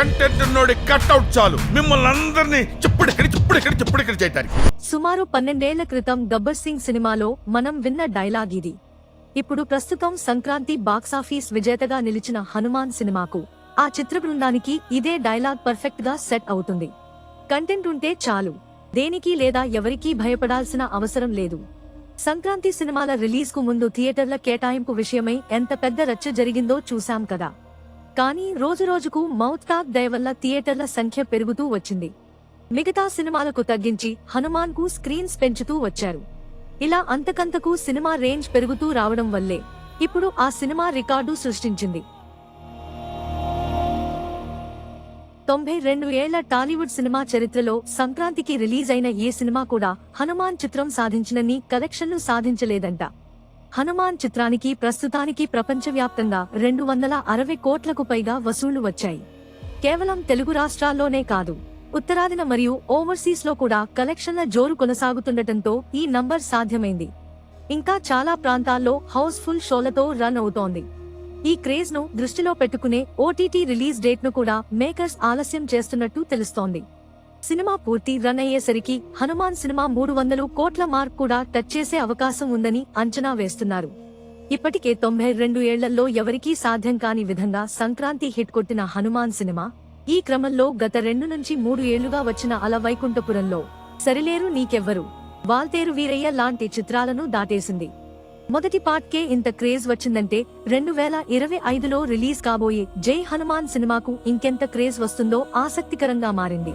Content ఉన్నోడి cutout చాలు. మిమ్మల్ని అందరినీ చెప్పుడిక్కడి చెప్పుడిక్కడి చెప్పుడిక్కడి చేయటానికి. సుమారు పన్నెండేళ్ళ క్రితం గబ్బర్ సింగ్ సినిమాలో మనం విన్న డైలాగ్ ఇది. ఇప్పుడు ప్రస్తుతం సంక్రాంతి బాక్సాఫీస్ విజేతగా నిలిచిన హనుమాన్ సినిమాకు ఆ చిత్ర బృందానికి ఇదే డైలాగ్ పర్ఫెక్ట్గా సెట్ అవుతుంది. కంటెంట్ ఉంటే చాలు. దేనికి లేదా ఎవరికీ భయపడాల్సిన అవసరం లేదు. సంక్రాంతి సినిమాల రిలీజ్కు ముందు థియేటర్ల కేటాయింపు విషయమై ఎంత పెద్ద రచ్చ జరిగిందో చూశాం కదా. కానీ రోజురోజుకు మౌత్ టాక్ దయవల్ల థియేటర్ల సంఖ్య పెరుగుతూ వచ్చింది. మిగతా సినిమాలకు తగ్గించి హనుమాన్కు స్క్రీన్స్ పెంచుతూ వచ్చారు. ఇలా అంతకంతకు సినిమా రేంజ్ పెరుగుతూ రావడం వల్లే ఇప్పుడు ఆ సినిమా రికార్డు సృష్టించింది. తొంభై రెండు ఏళ్ళ టాలీవుడ్ సినిమా చరిత్రలో సంక్రాంతికి రిలీజ్ అయిన ఏ సినిమా కూడా హనుమాన్ చిత్రం సాధించినన్ని కలెక్షన్లు సాధించలేదంట. హనుమాన్ చిత్రానికి ప్రస్తుతానికి ప్రపంచవ్యాప్తంగా రెండు వందల అరవై కోట్లకు పైగా వసూళ్ళు వచ్చాయి. కేవలం తెలుగు రాష్ట్రాల్లోనే కాదు ఉత్తరాదిన మరియు ఓవర్సీస్లో కూడా కలెక్షన్ల జోరు కొనసాగుతుండటంతో ఈ నంబర్ సాధ్యమైంది. ఇంకా చాలా ప్రాంతాల్లో హౌస్ఫుల్ షోలతో రన్ అవుతోంది. ఈ క్రేజ్ను దృష్టిలో పెట్టుకునే ఓటీటీ రిలీజ్ డేట్ను కూడా మేకర్స్ ఆలస్యం చేస్తున్నట్టు తెలుస్తోంది. సినిమా పూర్తి రన్ అయ్యేసరికి హనుమాన్ సినిమా మూడు వందలు కోట్ల మార్క్ కూడా టచ్ చేసే అవకాశం ఉందని అంచనా వేస్తున్నారు. ఇప్పటికే తొంభై రెండు ఏళ్ళలో ఎవరికీ సాధ్యం కాని విధంగా సంక్రాంతి హిట్ కొట్టిన హనుమాన్ సినిమా ఈ క్రమంలో గత రెండు నుంచి మూడు ఏళ్ళుగా వచ్చిన అల వైకుంఠపురంలో సరిలేరు నీకెవ్వరు. వాల్తేరు వీరయ్య లాంటి చిత్రాలను దాటేసింది. మొదటి పార్ట్కే ఇంత క్రేజ్ వచ్చిందంటే రెండు వేల ఇరవై ఐదులో రిలీజ్ కాబోయే జై హనుమాన్ సినిమాకు ఇంకెంత క్రేజ్ వస్తుందో ఆసక్తికరంగా మారింది.